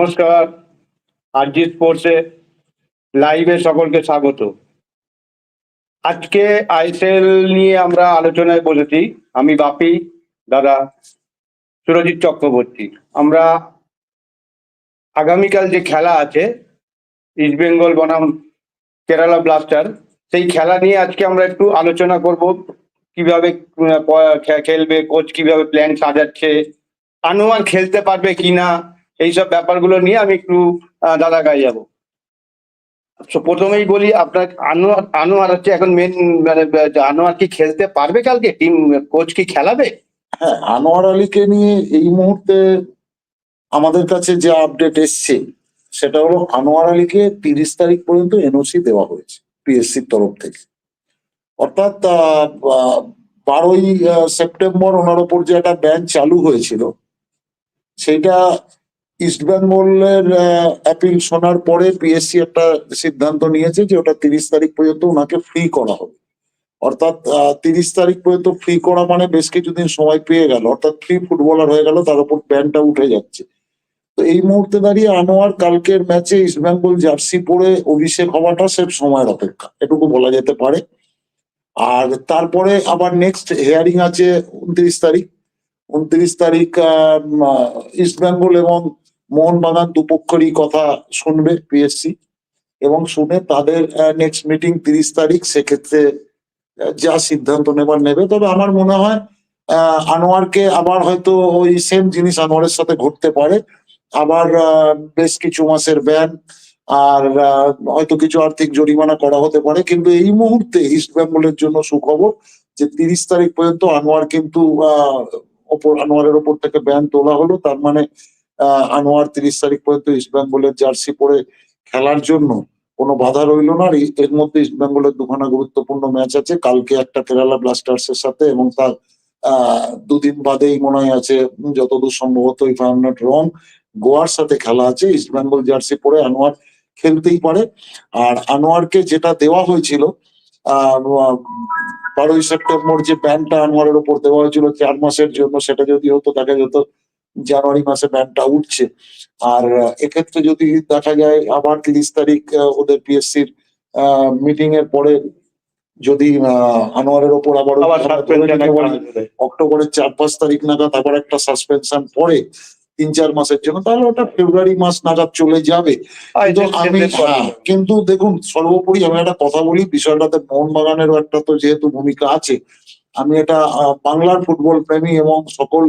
নমস্কার। আরজি স্পোর্টসে লাইভে সকলকে স্বাগত। আজকে আইসেল নিয়ে আমরা আলোচনায় বসেছি। আমি বাপি, দাদা সুরজিৎ চক্রবর্তী। আমরা আগামীকাল যে খেলা আছে, ইস্ট বেঙ্গল বনাম কেরালা ব্লাস্টার, সেই খেলা নিয়ে আজকে আমরা একটু আলোচনা করব। কীভাবে খেলবে, কোচ কীভাবে প্ল্যান সাজাচ্ছে, আনোয়ার খেলতে পারবে কিনা এইসব ব্যাপারগুলো নিয়ে আমি একটু দাদা গায়ে যাব। প্রথমেই বলি আপনার আনোয়ার আনোয়ার হচ্ছে এখন মেন মানে আনোয়ার কি খেলতে পারবে কালকে? টিম কোচ কি খেলাবে? হ্যাঁ আনোয়ার আলীকে নিয়ে এই মুহূর্তে আমাদের কাছে যে আপডেট এসছে, সেটা হলো আনোয়ার আলীকে তিরিশ তারিখ পর্যন্ত এনওসি দেওয়া হয়েছে পিএসসির তরফ থেকে। অর্থাৎ বারোই সেপ্টেম্বর ওনার ওপর যে একটা ব্যান চালু হয়েছিল, সেইটা ইস্ট বেঙ্গলের অ্যাপিল শোনার পরে পিএসসি একটা সিদ্ধান্ত নিয়েছে যে ওটা তিরিশ তারিখ পর্যন্ত ওনাকে ফ্রি করা হবে। অর্থাৎ তিরিশ তারিখ পর্যন্ত ফ্রি করা মানে বেশ কিছুদিন সময় পেয়ে গেল। অর্থাৎ ফ্রি ফুটবলার হয়ে গেল, তার উপর ব্যানটা উঠে যাচ্ছে। তো এই মুহূর্তে দাঁড়িয়ে আনোয়ার কালকের ম্যাচে ইস্টবেঙ্গল জার্সি পরে অভিষেক হওয়াটা সে সময়ের অপেক্ষা। এটুকু বলা যেতে পারে। আর তারপরে আবার নেক্সট হেয়ারিং আছে উনত্রিশ তারিখ। উনত্রিশ তারিখ ইস্ট বেঙ্গল এবং মোহনবাগান দুপক্ষেরই কথা শুনবে পিএসসি এবং শুনে তাদের নেক্সট মিটিং তিরিশ তারিখ সেক্ষেত্রে যা সিদ্ধান্ত নেবার নেবে। তবে আমার মনে হয় আনোয়ারকে আবার হয়তো ওই সেম জিনিস আনোয়ারের সাথে ঘটতে পারে। আবার বেশ কিছু মাসের ব্যান আর হয়তো কিছু আর্থিক জরিমানা করা হতে পারে। কিন্তু এই মুহূর্তে ইস্ট বেঙ্গলের জন্য সুখবর যে তিরিশ তারিখ পর্যন্ত আনোয়ার কিন্তু আহ, ওপর আনোয়ারের ওপর থেকে ব্যান তোলা হলো। তার মানে আনোয়ার তিরিশ তারিখ পর্যন্ত ইস্ট বেঙ্গলের জার্সি পরে খেলার জন্য কোনো বাধা রইল না। এর মধ্যে ইস্ট বেঙ্গলের দুখানা গুরুত্বপূর্ণ ম্যাচ আছে। কালকে একটা কেরালা ব্লাস্টার্স এর সাথে এবং তার দুদিন বাদেই মনে হয় আছে যতদূর সম্ভবত রং গোয়ার সাথে খেলা আছে। ইস্ট বেঙ্গল জার্সি পরে আনোয়ার খেলতেই পারে। আর আনোয়ারকে যেটা দেওয়া হয়েছিল বারোই সেপ্টেম্বর যে ব্যানটা আনোয়ারের উপর দেওয়া হয়েছিল, চার মাসের জন্য সেটা যদি হতো, তাকে যেত জানুয়ারি মাসে ব্যানটা উঠছে। আর এক্ষেত্রে যদি দেখা যায় আবার তিরিশ তারিখ ওদের পিএসসির মিটিং এর পরে যদি আনোয়ারের ওপর আবার। অক্টোবরের চার পাঁচ তারিখ নাগাদ আবার একটা সাসপেনশন পড়ে তিন চার মাসের জন্য তাহলে ওটা ফেব্রুয়ারি মাস নাগাদ চলে যাবে। কিন্তু আমি হ্যাঁ, কিন্তু দেখুন সর্বোপরি আমি একটা কথা বলি বিষয়টাতে মোহনবাগানেরও একটা তো যেহেতু ভূমিকা আছে আমি এটা বাংলার ফুটবল প্রেমী এবং সকল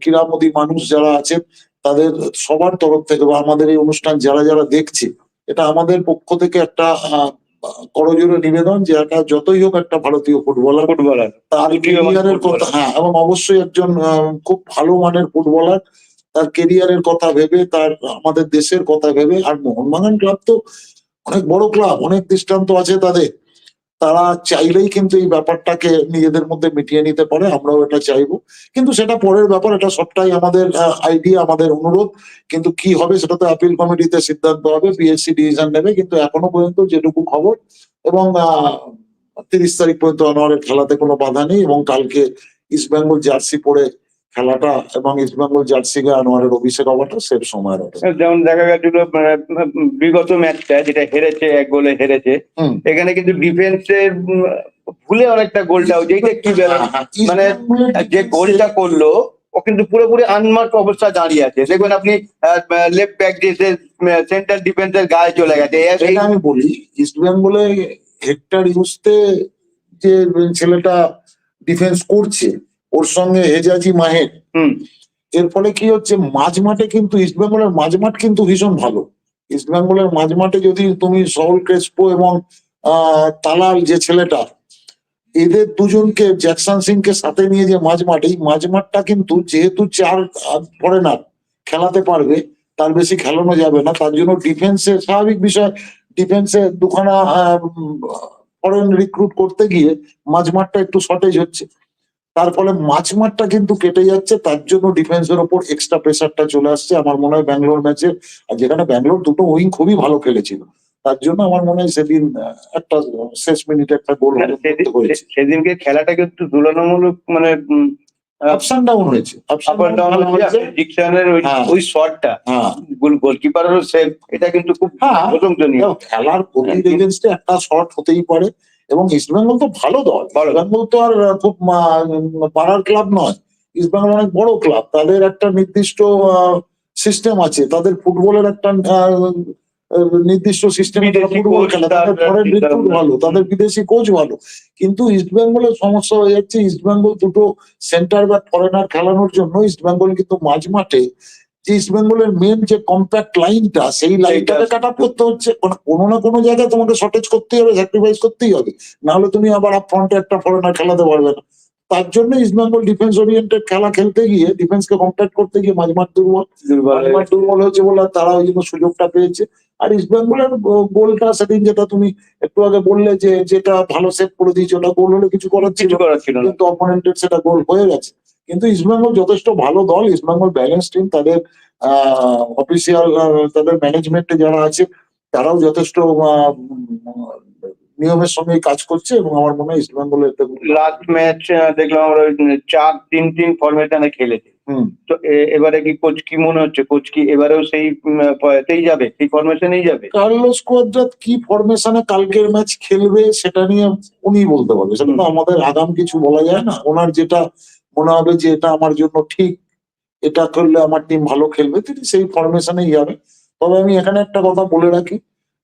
ক্রীড়ামোদী মানুষ যারা আছে তাদের সবার তরফ থেকে বা আমাদের এই অনুষ্ঠান যারা যারা দেখছে এটা আমাদের পক্ষ থেকে একটা করজোড়ে নিবেদন যে একটা যতই হোক একটা ভারতীয় ফুটবলার ফুটবলার। তার কেরিয়ারের কথা হ্যাঁ এবং অবশ্যই একজন খুব ভালো মানের ফুটবলার তার কেরিয়ারের কথা ভেবে তার আমাদের দেশের কথা ভেবে আর মোহনবাগান ক্লাব তো অনেক বড় ক্লাব অনেক দৃষ্টান্ত আছে তাদের। তারা চাইলেই কিন্তু এই ব্যাপারটাকে নিজেদের মধ্যে মিটিয়ে নিতে পারে, আমরাও এটা চাইব। কিন্তু সেটা পরের ব্যাপার, এটা সবটাই আমাদের আইডিয়া আমাদের অনুরোধ। কিন্তু কি হবে সেটা তো আপিল কমিটিতে সিদ্ধান্ত হবে পিএসসি ডিসিশন নেবে। কিন্তু এখনও পর্যন্ত যেটুকু খবর, এবং, আহ, তিরিশ তারিখ পর্যন্ত আনোয়ারের খেলাতে কোনো বাধা নেই, এবং কালকে ইস্ট বেঙ্গল জার্সি পরে খেলাটা এবং ইস্ট বেঙ্গল জার্সি গায়ে আনোয়ারের অভিষেক হওয়াটা সের সময়ের হবে যেমন দেখা গেছিল বিগত ম্যাচটা যেটা হেরেছে এক গোলে হেরেছে এখানে কিন্তু ডিফেন্সের ভুলে অনেকটা গোলটা হয়েছে এইটা কি মানে যে গোলটা করল ও কিন্তু পুরোপুরি আনমার্ক অবস্থা দাঁড়িয়ে আছে। দেখবেন আপনি লেফট ব্যাক যে সেন্ট্রাল ডিফেন্সের গায়ে চলে গেছে আমি বলি ইস্ট বেঙ্গলে হেক্টর ইউজতে যে ছেলেটা ডিফেন্স করছে ওর সঙ্গে হেজাজি মাহের। হুম। এর ফলে কি হচ্ছে? মাঝ মাঠে কিন্তু ইস্ট বেঙ্গলের মাঝ মাঠ কিন্তু ভীষণ ভালো। ইস্ট বেঙ্গলের মাঝ মাঠে যদি তুমি সহল ক্রেসপো এবং তালাল যে ছেলেটা এদের দুজনকে জ্যাকসন সিং কে সাথে নিয়ে যে মাঝ মাঠ এই মাঝ মাঠটা কিন্তু যেহেতু চার ফরেনার খেলাতে পারবে তার বেশি খেলানো যাবে না। তার জন্য ডিফেন্সে স্বাভাবিক বিষয় ডিফেন্সে দুখানা ফরেন রিক্রুট করতে গিয়ে মাঝ মাঠটা একটু শর্টেজ হচ্ছে। তার ফলে মাঝ মাঠটা কিন্তু কেটে যাচ্ছে তার জন্য ডিফেন্সের ওপর এক্সট্রা প্রেসারটা চলে আসছে। আমার মনে হয় ব্যাঙ্গালোর ম্যাচে আর যেখানে ব্যাঙ্গালোর দুটো উইং খুবই ভালো খেলেছিল তার জন্য আমার মনে হয় সেদিন একটা শেষ মিনিটে একটা গোল সেদিন- সেদিনকে খেলাটা কিন্তু তুলনামূলক মানে উম, আপস অ্যান্ড ডাউন হয়েছে হয়েছে। ডিকশনের ওই হ্যাঁ। শটটা হ্যাঁ। গোলকিপারেরও সেভ এটা কিন্তু খুব হ্যাঁ। প্রশংসনীয়। খেলার এগেনস্টে একটা শট হতেই পারে। এবং ইস্টবেঙ্গল তো ভালো দল। ইস্টবেঙ্গল তো আর খুব পাড়ার ক্লাব নয়। ইস্টবেঙ্গল অনেক বড় ক্লাব তাদের একটা নির্দিষ্ট সিস্টেম আছে। তাদের ফুটবলের একটা নির্দিষ্ট সিস্টেম ফুটবল খেলে। তাদের রিক্রুট ভালো। তাদের বিদেশি কোচ ভালো। কিন্তু ইস্টবেঙ্গলের সমস্যা হয়ে যাচ্ছে। ইস্টবেঙ্গল দুটো সেন্টার ব্যাক ফরেনার খেলানোর জন্য ইস্টবেঙ্গল কিন্তু মাঝ মাঠে যে ইস্টবেঙ্গলের মেন যে কম্প্যাক্ট লাইনটা সেই লাইনটাকে কাট আপ করতে হচ্ছে। কোনো- কোনো না কোনো জায়গায় তোমাকে শর্টেজ করতেই হবে স্যাক্রিফাইস করতেই হবে। নাহলে তুমি আবার আপ ফ্রন্টে একটা ফরেনার খেলাতে পারবে না। তার জন্য ইস্টবেঙ্গল ডিফেন্স ওরিয়েন্টেড খেলা খেলতে গিয়ে ডিফেন্সকে কম্প্যাক্ট করতে গিয়ে মাঝমাঠ দুর্বল। মাঝমাঠ দুর্বল হয়েছে বলে তারা ওই জন্য সুযোগটা পেয়েছে। আর ইস্টবেঙ্গলের গোলটা সেদিন যেটা তুমি একটু আগে বললে যে যেটা ভালো সেভ করে দিয়েছে ওটা গোল হলে কিছু করার ছিল কিন্তু অপোনেন্টের সেটা গোল হয়ে গেছে। কিন্তু ইস্টবেঙ্গল যথেষ্ট ভালো দল। ইস্টবেঙ্গল ব্যালেন্স টিম তাদের অফিসিয়াল তাদের ম্যানেজমেন্টে যারা আছে তারাও যথেষ্ট নিয়মের সঙ্গে কাজ করছে এবং আমার মনে হয় ইস্টবেঙ্গলের এতে লাস্ট ম্যাচ দেখলাম আমরা চার তিন তিন ফরমেশনে খেলেছে। তো এবারে কি কোচ কি মনে হচ্ছে? কোচ কি এবারেও সেই পয়েতেই যাবে? সেই ফরমেশনেই যাবে? কার্লোস কোয়াদ্রাত কি ফরমেশনে কালকের ম্যাচ খেলবে সেটা নিয়ে উনি বলতে পারবে। সেটা তো আমাদের আগাম কিছু বলা যায় না। ওনার যেটা মনে হবে যে এটা আমার জন্য ঠিক, এটা করলে আমার টিম ভালো খেলবে, তিনি সেই ফরমেশনেই যাবে। তবে আমি এখানে একটা কথা বলে রাখি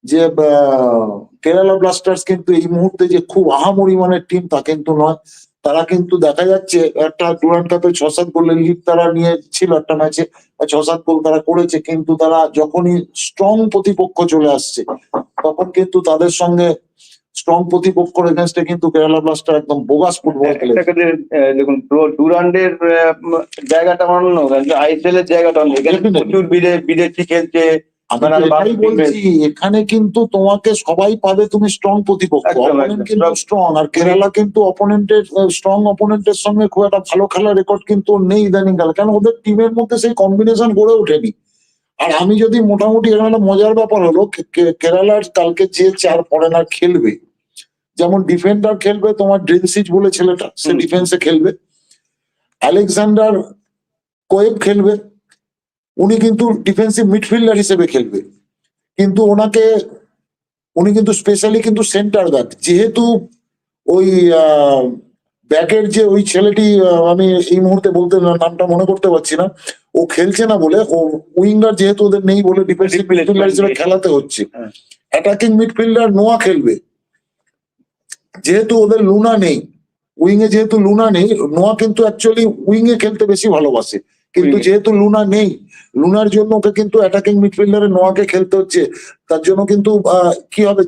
যে কেরালা ব্লাস্টার্স কিন্তু এই মুহূর্তে যে খুব আহামরি মানের টিম তা কিন্তু নয়। তারা কিন্তু দেখা যাচ্ছে একটা ডুরান্ড কাপে ছ সাত গোলের লিড তারা নিয়েছিল একটা ম্যাচে ছ সাত গোল তারা করেছে, কিন্তু তারা যখনই স্ট্রং প্রতিপক্ষ চলে আসছে, তখন কিন্তু তাদের সঙ্গে স্ট্রং প্রতিপক্ষের এগেনস্টে কিন্তু কেরালা ব্লাস্টার একদম বোগাস ফুটবল খেলে দেখুন ডুরান্ডের জায়গাটা অন্য আইএসএল এর জায়গাটা অন্য এখানে প্রচুর বিদে- বিদেশি খেলছে এখানে কিন্তু তোমাকে সবাই পাবে তুমি স্ট্রং প্রতিপক্ষ। কিন্তু স্ট্রং আর কেরালা কিন্তু অপোনেন্টের স্ট্রং অপোনেন্টের সঙ্গে খুব একটা ভালো খেলার রেকর্ড কিন্তু নেই ইদানিং কাল কেন? ওদের টিমের মধ্যে সেই কম্বিনেশন গড়ে ওঠেনি। আর আমি যদি মোটামুটি এখানে একটা মজার ব্যাপার হলো কেরালার কালকে যে চার ফরেনার খেলবে যেমন ডিফেন্ডার খেলবে তোমার ড্রিনসিচ বলে ছেলেটা সে ডিফেন্সে খেলবে। আলেকজান্ডার কোয়েব খেলবে উনি কিন্তু ডিফেন্সিভ মিডফিল্ডার হিসেবে খেলবে। কিন্তু ওনাকে উনি কিন্তু স্পেশালি কিন্তু সেন্টার ব্যাক যেহেতু ওই ব্যাকের যে ওই ছেলেটি আমি এই মুহূর্তে বলতে নামটা মনে করতে পারছি না। ও খেলছে না বলে ও উইঙ্গার যেহেতু ওদের নেই বলে ডিফেন্সিভ মিডফিল্ডার হিসেবে খেলাতে হচ্ছে। অ্যাটাকিং মিডফিল্ডার নোয়া খেলবে। যেহেতু ওদের লুনা নেই উইং এ যেহেতু লুনা নেই নোয়া কিন্তু অ্যাকচুয়ালি উইং এ খেলতে বেশি ভালোবাসে। কিন্তু যেহেতু লুনা নেই লুনার জন্য ওকে কিন্তু অ্যাটাকিং মিডফিল্ডারে নোয়াকে খেলতে হচ্ছে। তার জন্য কিন্তু আহ, কি হবে?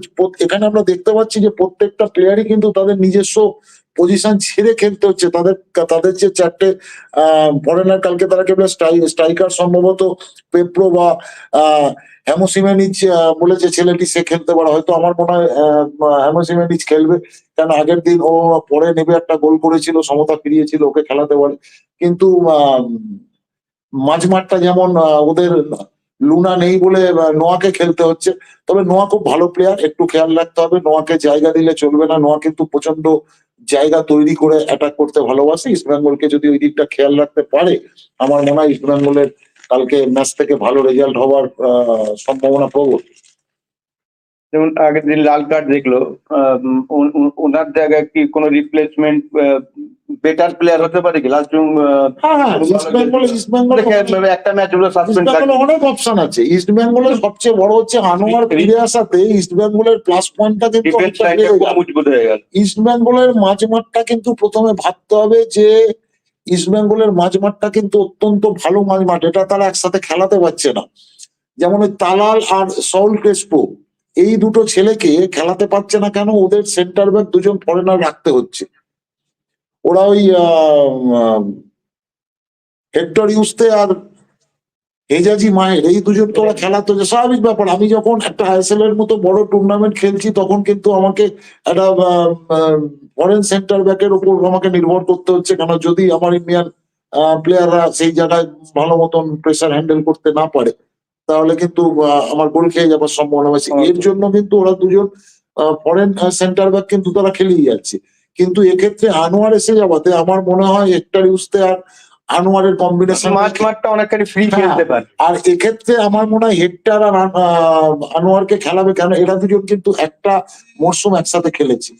এখানে আমরা দেখতে পাচ্ছি যে প্রত্যেকটা প্লেয়ারই কিন্তু তাদের নিজস্ব পজিশন ছেড়ে খেলতে হচ্ছে। তাদের তাদের যে চারটে ফরেনার কালকে তারা কেবল স্ট্রাইকার সম্ভবত পেপ্রো বা হ্যামোসিমেনিচ বলে যে ছেলেটি সে খেলতে পারে। হয়তো আমার মনে হয় আহ, হ্যামোসিমেনিচ খেলবে। কারণ আগের দিন ও পরে নেবে একটা গোল করেছিল সমতা ফিরিয়েছিল ওকে খেলাতে পারে। কিন্তু মাঝমাঠটা যেমন ওদের লুনা নেই বলে নোয়াকে খেলতে হচ্ছে। তবে নোয়া খুব ভালো প্লেয়ার একটু খেয়াল রাখতে হবে। নোয়াকে জায়গা দিলে চলবে না। নোয়া কিন্তু প্রচণ্ড জায়গা তৈরি করে অ্যাটাক করতে ভালোবাসে। ইস্ট বেঙ্গলকে যদি ওই দিকটা খেয়াল রাখতে পারে, আমার মনে হয় ইস্ট বেঙ্গলের কালকে ম্যাচ থেকে ভালো রেজাল্ট হওয়ার সম্ভাবনা প্রবল। যেমন আগের দিন লাল কার্ড দেখল ওনার জায়গায় কি কোনো রিপ্লেসমেন্ট বেটার প্লেয়ার হতে পারে কি? লাস্ট হ্যাঁ হ্যাঁ বেঙ্গল একটা ম্যাচ হলো সাসপেন্ড অনেক অপশন আছে। ইস্ট বেঙ্গলের সবচেয়ে বড় হচ্ছে আনোয়ার ফিরে আসাতে ইস্ট বেঙ্গলের প্লাস পয়েন্টটা কিন্তু ইস্ট বেঙ্গলের মাঝমাঠটা কিন্তু প্রথমে ভাবতে হবে যে ইস্ট বেঙ্গলের মাঝমাঠটা কিন্তু অত্যন্ত ভালো মাঝমাঠ। এটা তারা একসাথে খেলাতে পারছে না। যেমন ওই তালাল আর সউল ক্রেসপো এই দুটো ছেলেকে খেলাতে পারছে না কেন? ওদের সেন্টার ব্যাক দুজন ফরেনার রাখতে হচ্ছে। ওরা ওই হেক্টর ইউসতে আর হেজাজি মায়ের এই দুজন তো ওরা খেলাতে হচ্ছে স্বাভাবিক ব্যাপার। আমি যখন একটা আইএসএল এর মতো বড় টুর্নামেন্ট খেলছি তখন কিন্তু আমাকে একটা ফরেন সেন্টার ব্যাকের উপর আমাকে নির্ভর করতে হচ্ছে কেন যদি আমার ইন্ডিয়ান প্লেয়াররা সেই জায়গায় ভালো মতন প্রেসার হ্যান্ডেল করতে না পারে তাহলে কিন্তু আমার গোল খেয়ে যাবার সম্ভাবনা আছে এর জন্য কিন্তু ওরা দুজন ফরেন সেন্টার ব্যাক কিন্তু তারা খেলেই যাচ্ছে। কিন্তু এক্ষেত্রে আনোয়ার এসে যাওয়াতে আমার মনে হয় হেক্টর ইউসতে আর আনোয়ারের কম্বিনেশন মাঠটা অনেকখানি ফ্রি হ্যাঁ। খেলতে পারে। আর এক্ষেত্রে আমার মনে হয় হেক্টর আর আনোয়ারকে খেলাবে কেন? এরা দুজন কিন্তু একটা মরশুম একসাথে খেলেছে।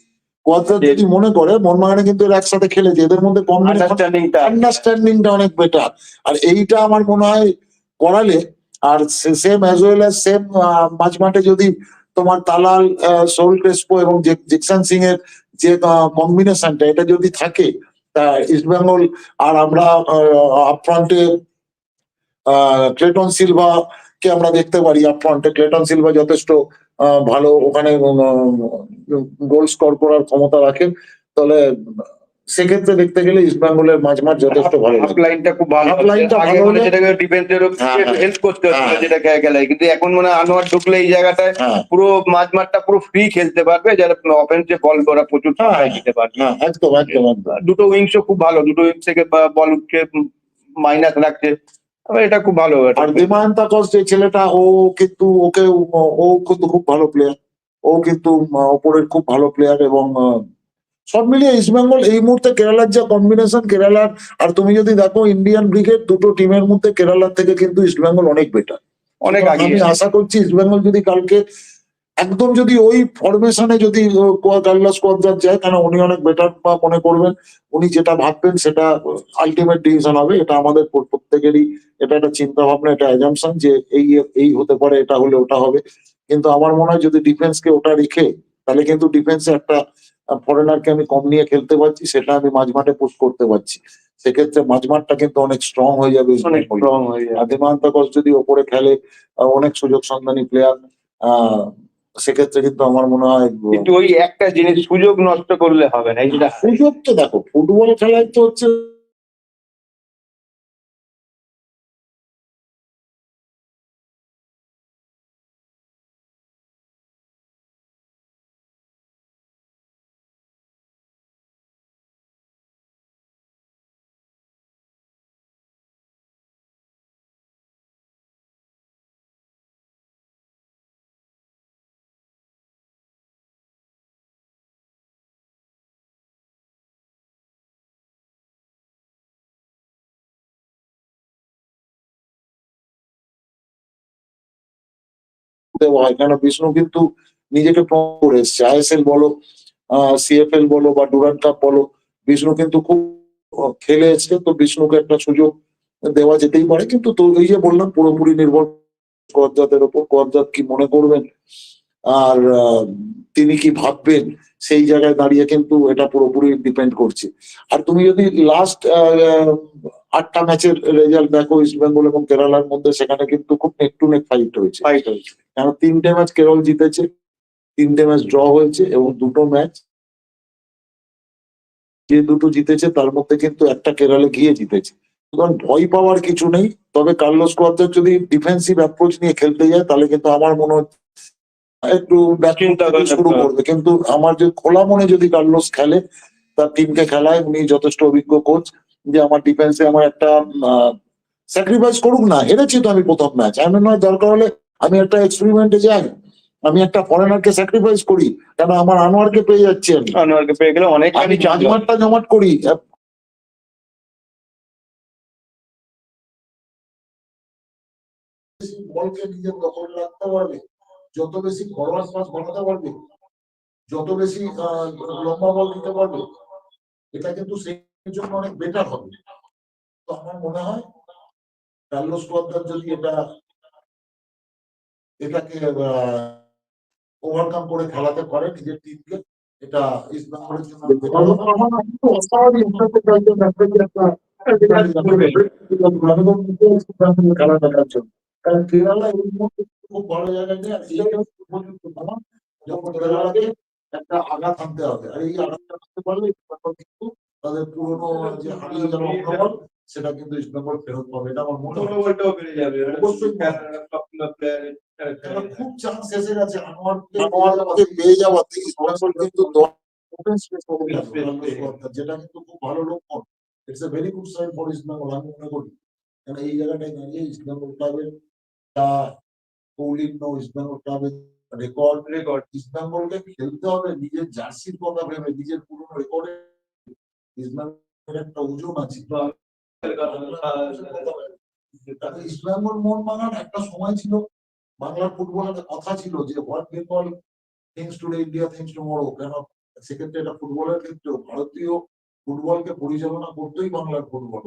যদি মনে করে মোহনবাগানে কিন্তু এরা একসাথে খেলেছে। এদের মধ্যে আন্ডারস্ট্যান্ডিংটা অনেক বেটার আর এইটা আমার মনে হয় করালে আর same as well as same মাঝ মাঠে যদি তোমার তালাল সোল ক্রেসপো এবং জেক- জেকসন সিং এর যে কম্বিনেশনটা এটা যদি থাকে ইস্ট বেঙ্গল আর আমরা আপফ্রন্টে ক্লেটন সিলভা কে আমরা দেখতে পারি আপফ্রন্টে ক্লেটন সিলভা যথেষ্ট ভালো, ওখানে গোল স্কোর করার ক্ষমতা রাখেন। তাহলে সেক্ষেত্রে দেখতে গেলে ইস্ট বেঙ্গলের মাঝমাঠ যথেষ্ট ভালো লাইনটা খুব ভালো Half line টা আগে ভালো হলে- যেটাকে ডিফেন্সের। হেল্প করতে হচ্ছিল হ্যাঁ। যেটা খেলায় কিন্তু এখন মানে আনোয়ার ঢুকলে এই জায়গাটায় হ্যাঁ পুরো মাঝ মাঠটা পুরো ফ্রি খেলতে পারবে যারা অফেন্সে বল করা প্রচুর হ্যাঁ। সময় দিতে পারবে একদম একদম দুটো উইংসও খুব ভালো দুটো উইংস থেকে বল উঠছে মাইনাস রাখছে এটা খুব ভালো। আর বিমান তাকস যে ছেলেটা ও কিন্তু ওকে ও কিন্তু খুব ভালো প্লেয়ার ও কিন্তু ওপরের খুব ভালো প্লেয়ার এবং সব মিলিয়ে ইস্ট বেঙ্গল এই মুহূর্তে কেরালার যা কম্বিনেশন কেরালার আর তুমি যদি দেখো ইন্ডিয়ান ব্রিগেড দুটো টিমের মধ্যে কেরালার থেকে কিন্তু ইস্ট বেঙ্গল অনেক বেটার অনেক আগে আমি আশা করছি ইস্ট বেঙ্গল যদি কালকে একদম যদি ওই ফরমেশনে যদি কার্লাস কোয়াদ্রাত যায় কারণ উনি অনেক বেটার বা মনে করবেন। উনি যেটা ভাববেন সেটা আলটিমেট ডিসিশন হবে। এটা আমাদের প্রত্যেকেরই এটা একটা চিন্তা ভাবনা এটা অ্যাজামশন যে এই এই হতে পারে এটা হলে ওটা হবে। কিন্তু আমার মনে হয় যদি ডিফেন্সকে ওটা রেখে তাহলে কিন্তু ডিফেন্সে একটা ফরেনারকে আমি কম নিয়ে খেলতে পারছি সেটা আমি মাঝ মাঠে পুশ করতে পারছি। সেক্ষেত্রে মাঝ মাঠটা কিন্তু অনেক স্ট্রং হয়ে যাবে। হয়ে আদিমান তাকস যদি ওপরে খেলে অনেক সুযোগ সন্ধানী প্লেয়ার সেক্ষেত্রে কিন্তু আমার মনে হয় কিন্তু ওই একটা জিনিস সুযোগ নষ্ট করলে হবে না সুযোগ তো দেখো ফুটবল খেলায় তো হচ্ছে দেওয়া হয়। কেন বিষ্ণু কিন্তু নিজেকে করে এসছে। আইএসএল বলো সিএফএল বলো বা ডুরান্ড কাপ বলো, বিষ্ণু কিন্তু খুব খেলে এসছে। তো বিষ্ণুকে একটা সুযোগ দেওয়া যেতেই পারে। কিন্তু তো এই যে বললাম, পুরোপুরি নির্ভর কোয়াদ্রাতের ওপর। কোয়াদ্রাত কি মনে করবেন? আর তিনি কি ভাববেন? সেই জায়গায় দাঁড়িয়ে কিন্তু এটা পুরোপুরি ডিপেন্ড করছে। আর তুমি যদি লাস্ট আটটা ম্যাচের রেজাল্ট দেখো ইস্ট বেঙ্গল এবং কেরালার মধ্যে সেখানে কিন্তু খুব নেক টু নেক ফাইট হয়েছে। ফাইট হয়েছে। কেন? তিনটে ম্যাচ কেরল জিতেছে তিনটে ম্যাচ ড্র হয়েছে এবং দুটো ম্যাচ যে দুটো জিতেছে তার মধ্যে কিন্তু একটা কেরালে গিয়ে জিতেছে। সুতরাং ভয় পাওয়ার কিছু নেই তবে কার্লোস কোয়াদ্রাত যদি ডিফেন্সিভ অ্যাপ্রোচ নিয়ে খেলতে যায় তাহলে কিন্তু আমার মনে হচ্ছে একটু চিন্তা শুরু করবে। কিন্তু আমার যে খোলা মনে যদি কার্লোস খেলে তার টিমকে খেলায় উনি যথেষ্ট অভিজ্ঞ কোচ যে আমার ডিফেন্সে আমার একটা স্যাক্রিফাইস করুক না হেরেছি তো আমি প্রথম ম্যাচ এমন নয় দরকার হলে আমি একটা এক্সপেরিমেন্টে যাই আমি একটা ফরেনারকে স্যাক্রিফাইস করি কেন আমার আনোয়ারকে পেয়ে যাচ্ছি আমি। আনোয়ারকে পেয়ে গেলে অনেক আমি চান্স জমাট করি। বলকে নিজের দখল রাখতে পারবে যত বেশি ফরওয়ার্ড পাস বানাতে পারবে যত বেশি আহ, লম্বা বল দিতে পারবে এটা কিন্তু সেই জন্য অনেক বেটার হবে। তো আমার মনে হয় কার্লোস কোয়াদ্রাত যদি এটা এটাকে ওভারকাম করে খেলাতে পারে নিজের টিমকে এটা বেঙ্গলের জন্য খুব একটা আঘাত আনতে হবে। আর এই আঘাতটা আনতে পারলে কিন্তু তাদের পুরনো যে হারিয়ে যাওয়া মনোবল সেটা কিন্তু বেঙ্গল ফেরত পাবে। এটা আমার মনে হয়। বেড়ে যাবে। অবশ্যই। কারণ খুব চান্স এসে গেছে। আনোয়ারকে আনোয়ারকে পেয়ে যাওয়াতে কিন্তু যেটা কিন্তু খুব ভালো লক্ষণ it's a very good sign for আমি মনে করি। কারণ এই জায়গাটায় দাঁড়িয়ে বেঙ্গল ক্লাবের যা কৌলিন্য ক্লাবের রেকর্ড রেকর্ড ইস্ট বেঙ্গলকে খেলতে হবে নিজের জার্সির কথা ভেবে নিজের পুরনো রেকর্ডে বেঙ্গলের একটা ওজন আছে তাহলে ইস্ট বেঙ্গল একটা সময় ছিল। বাংলার ফুটবলের কথা ছিল যে what Bengal thinks today India thinks tomorrow কেন সেক্ষেত্রে এটা ফুটবলের ক্ষেত্রেও ভারতীয় ফুটবলকে পরিচালনা করতেই বাংলার ফুটবল।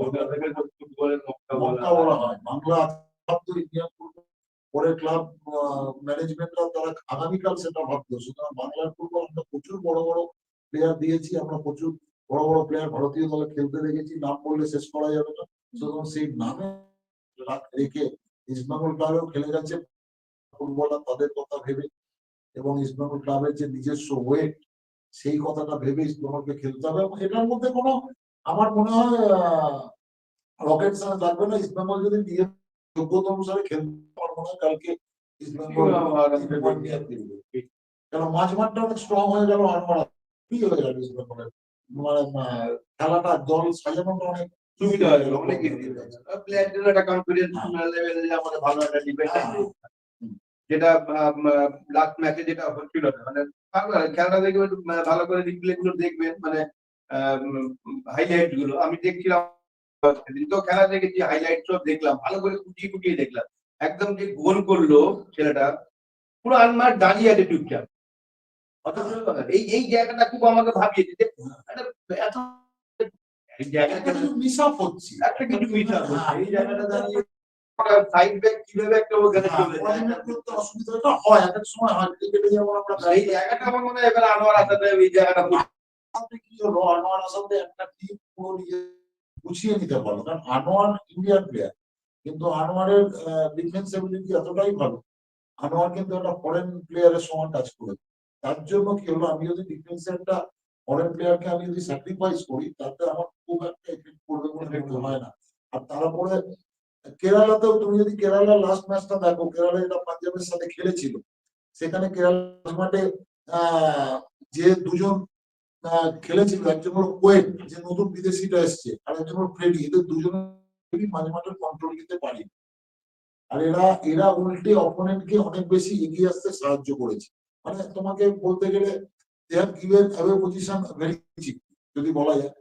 বলা হয়, বাংলা ইন্ডিয়ান ফুটবল পরে ক্লাব ম্যানেজমেন্টরা তারা আগামীকাল সেটা ভাবতো সুতরাং বাংলার ফুটবল আমরা প্রচুর বড় বড় প্লেয়ার দিয়েছি, আমরা প্রচুর বড় বড় প্লেয়ার ভারতীয় দলে খেলতে দেখেছি নাম বললে শেষ করা যাবে না। সুতরাং সেই নামে রাখ- ইস্টবেঙ্গল ক্লাবেও খেলে যাচ্ছে ফুটবলার তাদের কথা ভেবে। এবং ইস্টবেঙ্গল ক্লাবের যে নিজস্ব ওয়েট সেই কথাটা ভেবে ইস্টবেঙ্গলকে খেলতে হবে। এবং এটার মধ্যে কোনো আমার মনে হয় রকেট সায়েন্স লাগবে না। ইস্টবেঙ্গল যদি নিজের যোগ্যতা অনুসারে খেলতে মনে হয় কালকে ইস্টবেঙ্গল। কেন মাঝ মাঠটা অনেক স্ট্রং হয়ে গেল আর কি হয়ে গেল ইস্টবেঙ্গলের খেলাটা দল সাজানোটা অনেক সুবিধা হয়ে গেল অনেক একটা কনফিডেন্স লেভেলে আমাদের ভালো একটা আছে যেটা লাস্ট ম্যাচে যেটা হচ্ছিল না মানে। খেলাটা মানে ভালো করে রিপ্লে গুলো দেখবেন মানে হাইলাইটগুলো। আমি দেখছিলাম তো খেলা দেখেছি হাইলাইট সব দেখলাম ভালো করে কুটিয়ে কুটিয়ে দেখলাম। একদম যে গোল করল ছেলেটা পুরো আনমার দাঁড়িয়ে আছে চুপচাপ অথচ এই এই জায়গাটা খুব আমাকে ভাবিয়েছে যে একটা এত জায়গাটা মিস আপ হচ্ছে। একটা কিছু মিস আপ হচ্ছে। এই জায়গাটা দাঁড়িয়ে সাইড ব্যাক কীভাবে একটা ওখানে হ্যাঁ, অসুবিধাটা হয় এক এক সময় হয় যেমন আমরা। এই জায়গাটা আমার মনে হয় এবারে আনোয়ার এই জায়গাটা কি হলো? আনোয়ার আসাদে একটা টিম পুরো গুছিয়ে নিতে পারল। কারণ আনোয়ার ইন্ডিয়ান প্লেয়ার কিন্তু আনোয়ারের ডিফেন্স এবিলিটি এতটাই ভালো। আনোয়ার কিন্তু একটা ফরেন প্লেয়ারের সমান কাজ করে তার জন্য কি হলো? আমি যদি ডিফেন্সে একটা ফরেন প্লেয়ারকে আমি যদি স্যাক্রিফাইস করি, তাতে আমার খুব একটা এফেক্ট পড়বে বলে মনে হয় না। আর তারপরে কেরালাতেও তুমি যদি কেরালা লাস্ট ম্যাচটা দেখো, কেরালা এটা পাঞ্জাবের সাথে খেলেছিল, সেখানে কেরালা মাঠে যে দুজন খেলেছিল, একজন হলো কোয়েট যে নতুন বিদেশিটা এসছে, আর একজন হলো ফ্রেডি, এদের দুজনের মাঝে মাঠে কন্ট্রোল নিতে পারি। আর এরা এরা উল্টে অপোনেন্টকে অনেক বেশি এগিয়ে আসতে সাহায্য করেছে। মানে তোমাকে বলতে গেলে গিভেন পজিশন ভেরি যদি বলা যায়।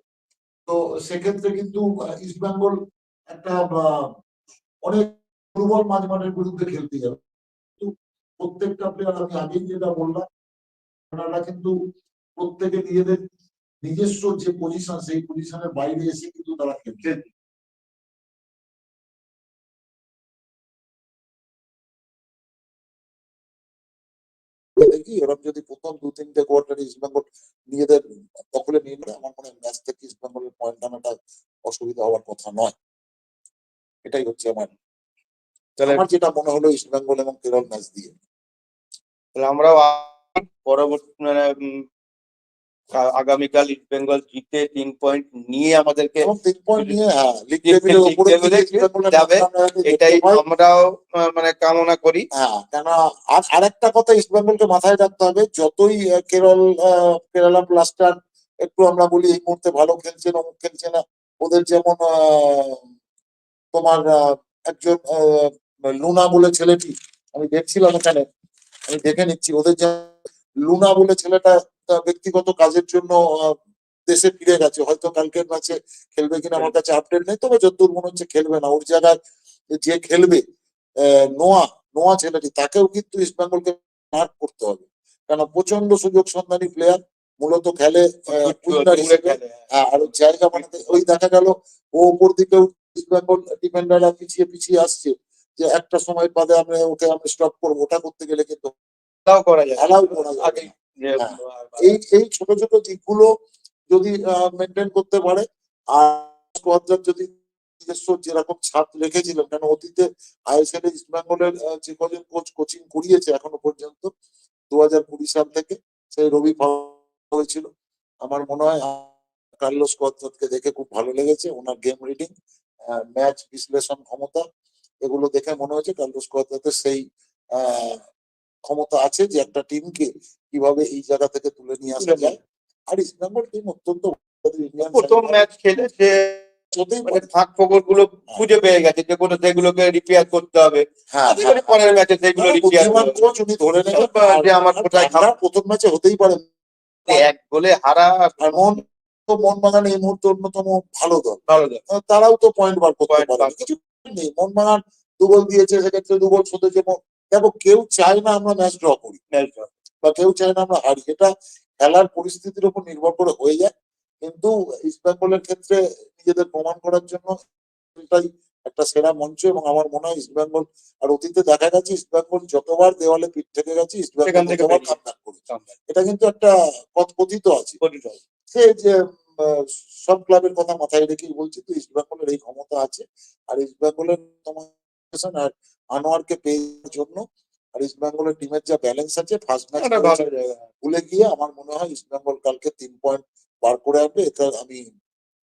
তো সেক্ষেত্রে কিন্তু ইস্ট বেঙ্গল একটা অনেক দুর্বল মাঝ মাঠের বিরুদ্ধে খেলতে যাবে। কিন্তু প্রত্যেকটা প্লেয়ার আমি আগেই যেটা বললাম, ওনারা কিন্তু প্রত্যেকে নিজেদের নিজস্ব যে পজিশন সেই পজিশনের বাইরে এসে কিন্তু তারা খেলছে কি এরকম যদি প্রথম দু তিনটে কোয়ার্টার ইস্ট বেঙ্গল নিজেদের দখলে নিয়ে নেবে আমার মনে হয় ম্যাচ থেকে ইস্ট বেঙ্গলের পয়েন্ট আনাটা অসুবিধা হওয়ার কথা নয়। এটাই হচ্ছে আমার তাহলে আমার যেটা মনে হলো ইস্ট বেঙ্গল এবং কেরল ম্যাচ দিয়ে। তাহলে আমরাও পরবর্তী মানে আগামীকাল ইস্ট বেঙ্গল জিতে তিন পয়েন্ট নিয়ে আমাদেরকে তিন পয়েন্ট নিয়ে হ্যাঁ যাবে। এটাই আমরাও মানে কামনা করি হ্যাঁ কেন আর আরেকটা কথা ইস্ট বেঙ্গলকে মাথায় রাখতে হবে যতই কেরল কেরালা ব্লাস্টার একটু আমরা বলি এই মুহূর্তে ভালো খেলছে না খেলছে না ওদের যেমন আহ, তোমার একজন লুনা বলে ছেলেটি আমি দেখছিলাম এখানে আমি দেখে নিচ্ছি ওদের যে লুনা বলে ছেলেটা ব্যক্তিগত কাজের জন্য দেশে ফিরে গেছে। হয়তো কালকের ম্যাচে খেলবে কিনা আমার কাছে আপডেট নেই। তবে যতদূর মনে হচ্ছে খেলবে না। ওর জায়গায় যে খেলবে নোয়া নোয়া ছেলেটি তাকেও কিন্তু ইস্ট বেঙ্গলকে মার্ক করতে হবে। কেন? প্রচণ্ড সুযোগ সন্ধানী প্লেয়ার মূলত খেলে। খেলে। হ্যাঁ, আর জায়গা বানাতে ওই দেখা গেল ও ওপর দিকেও ইস্ট বেঙ্গল ডিফেন্ডাররা পিছিয়ে পিছিয়ে আসছে। যে একটা সময় বাদে আমরা ওকে আমরা স্টপ করব। ওটা করতে গেলে কিন্তু তাও করা যায় অ্যালাউ করা যাবে আগে না। যে হ্যাঁ। এই এই ছোট ছোট দিকগুলো যদি মেনটেন করতে পারে আর স্কোয়াডরা যদি নিজস্ব যেরকম ছাপ রেখেছিলেন কেন অতীতে আইএসএল ইস্ট বেঙ্গলের যে কজন কোচ কোচিং করিয়েছে এখনও পর্যন্ত দু হাজার কুড়ি সাল থেকে সেই রবি হয়েছিল আমার মনে হয় কার্লোস কোয়াদ্রাতকে দেখে খুব ভালো লেগেছে ওনার গেম রিডিং ম্যাচ বিশ্লেষণ ক্ষমতা এগুলো দেখে মনে হয়েছে কার্লোস কোয়াদ্রাতের সেই আহ, ক্ষমতা আছে যে একটা টিমকে কীভাবে এই জায়গা থেকে তুলে নিয়ে আসা যায়। আর ইস্ট বেঙ্গল টিম অত্যন্ত প্রথম ম্যাচ খেলে সে হতেই মানে ফাঁক ফোকরগুলো খুঁজে পেয়ে গেছে যে কোনো সেগুলোকে রিপেয়ার করতে হবে। হ্যাঁ আশা করি পরের ম্যাচে সেগুলো হ্যাঁ, রিপেয়ার কোচ উনি ধরে নেবেন যে আমার কোথায় ঠান্ডা প্রথম ম্যাচে হতেই পারে এক গোলে হারা আর মন তো মোহনবাগান এই মুহূর্তে অন্যতম ভালো দল। ভালো দল। তারাও তো পয়েন্ট বার করতে পারে কিছু নেই। মোহনবাগান দু গোল দিয়েছে সেক্ষেত্রে দু গোল শোধেছে। দেখো কেউ চায় না আমরা ম্যাচ ড্র করি ম্যাচ ড্র বা কেউ চায় না আমরা হারি। এটা খেলার পরিস্থিতির উপর নির্ভর করে হয়ে যায়। কিন্তু ইস্ট বেঙ্গলের ক্ষেত্রে নিজেদের প্রমাণ করার জন্য এটাই একটা সেরা মঞ্চ এবং আমার মনে হয় ইস্ট বেঙ্গল আর অতীতে দেখা গেছে ইস্ট বেঙ্গল যতবার দেওয়ালে পিঠ থেকে গেছে ইস্ট বেঙ্গল ততবার বেরিয়ে। কামব্যাক করেছে। এটা কিন্তু একটা কথ কথিত আছে। সে যে সব ক্লাবের কথা মাথায় রেখেই বলছি তো ইস্ট বেঙ্গলের এই ক্ষমতা আছে। আর ইস্ট বেঙ্গলের তোমার আর আনোয়ারকে পেয়ে জন্য। আর ইস্ট বেঙ্গলের টিমের যা ব্যালেন্স আছে ফার্স্ট ম্যাচ ভালো। গিয়ে আমার মনে হয় ইস্ট বেঙ্গল কালকে তিন পয়েন্ট বার করে আনবে এটা আমি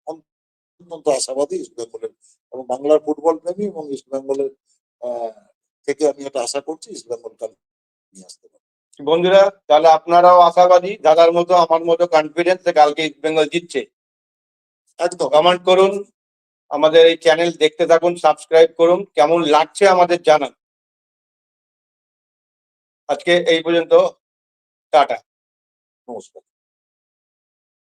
অত্যন্ত আশাবাদী ইস্ট বেঙ্গলের এবং বাংলার ফুটবল প্রেমী এবং ইস্ট বেঙ্গলের আহ, থেকে আমি এটা আশা করছি ইস্ট বেঙ্গল কাল নিয়ে আসতে পারে বন্ধুরা তাহলে আপনারাও আশাবাদী দাদার মতো আমার মতো কনফিডেন্স কালকে ইস্ট বেঙ্গল জিতছে। একদম। কমেন্ট করুন আমাদের এই চ্যানেল দেখতে থাকুন সাবস্ক্রাইব করুন, কেমন লাগছে আমাদের জানান। আজকে এই পর্যন্ত, টাটা। নমস্কার।